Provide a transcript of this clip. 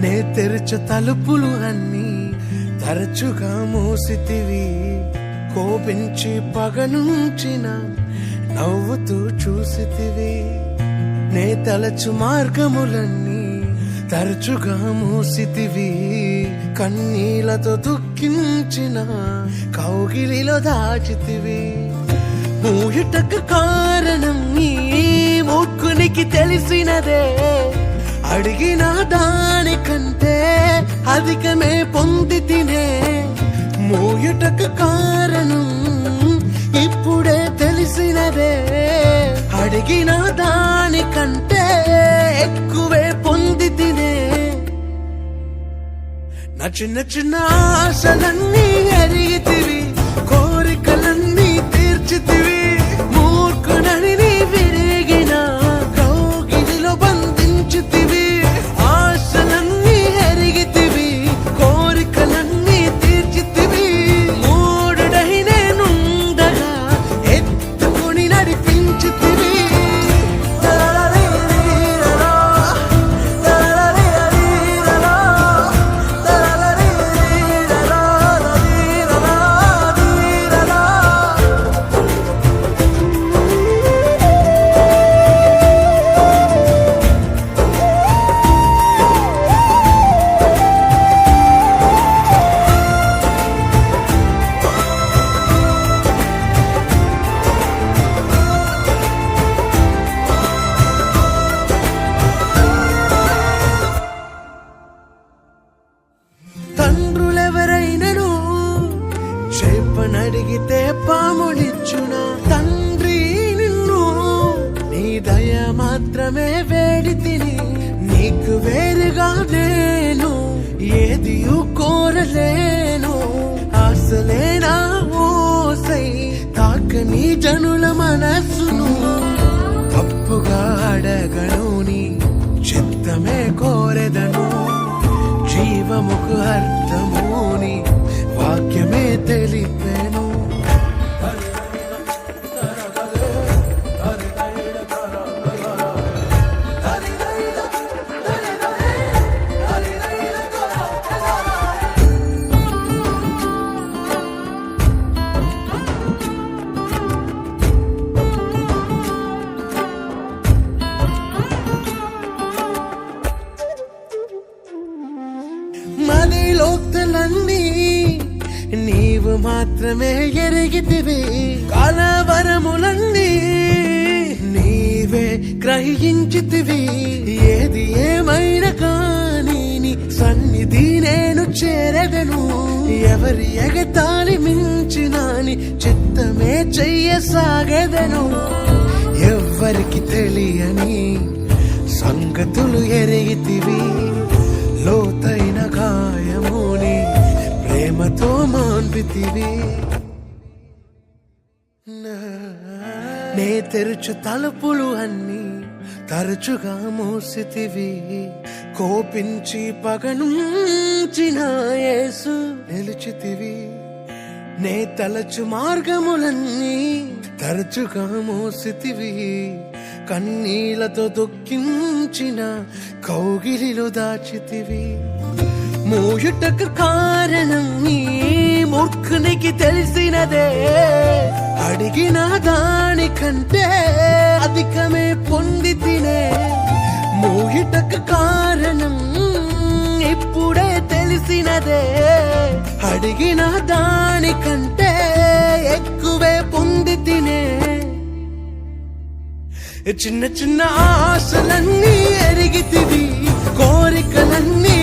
నే తెరచు తలుపులు అన్నీ తరచుగా మూసితివి. కోపించి పగనుంచిన నవ్వుతూ చూసితివి. నే తలచు మార్గములన్నీ తరచుగా మూసితివి. కన్నీలతో దుఃఖించిన కౌగిలిలో దాచితివి. మూయుటకు కారణం నీ మూర్ఖునికి తెలిసినదే. అడిగి మూయుటకు కారణం ఇప్పుడే తెలిసినదే. అడిగిన దానికంటే ఎక్కువే పొంది తినే. నా చిన్న చిన్న ఆశలన్నీ చెప్పనడిగితే పాములిచ్చున? తండ్రి నిన్ను నీ దయ మాత్రమే వేడి తిని నీకు వేరుగా నేను ఏది కోరలేను. ఆశలేనా ఓసై తాకని జనుల మనస్సును తప్పుగా అడగను నీ చిత్తమే కోరెదను. జీవముకు అర్థం మదిలోక్తలన్నీ నీవు మాత్రమే ఎరిగితివి. కలవరములన్నీ నీవే గ్రహించితివి. ఏది ఏమైనా కానీ నీ సన్నిధి నేను చేరదను. ఎవరి ఎగతాళి మించినాని చిత్తమే చెయ్యసాగదను. ఎవ్వరికి తెలియని సంగతులు ఎరిగితివి. మాన్పితివి నే తెరుచు తలుపులు అన్నీ తరచుగా మూసితివి. కోపించి పగనుంచిన యేసు నిలిచితివి. నే తలచు మార్గములన్నీ తరచుగా మోసితివి. కన్నీలతో దుఃఖించిన కౌగిలిలో దాచితివి. మూయుటకు కారణం నీ మూర్ఖునికి తెలిసినదే. అడిగిన దానికంటే అధికమే పొంది తినే మోహిటకు కారణం ఇప్పుడే తెలిసినదే. అడిగిన దానికంటే ఎక్కువే పొంది తినే చిన్న చిన్న ఆశలన్నీ ఎరిగితివి కోరికలన్నీ